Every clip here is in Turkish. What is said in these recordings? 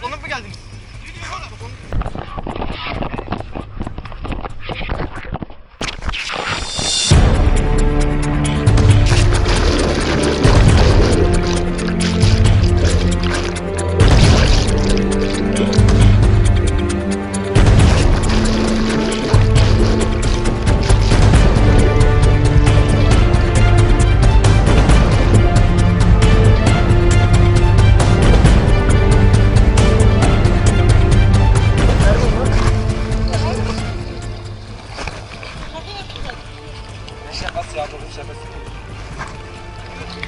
Toplanıp mı geldiniz?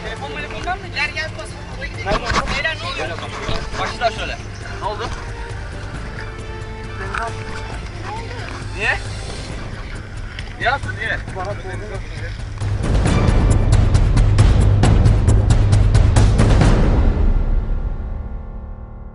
Telefon telefondan mı? Gel gel basalım. Beyler ne oluyor? Başla şöyle. Ne oldu? Niye? Niye yaptın niye? Bana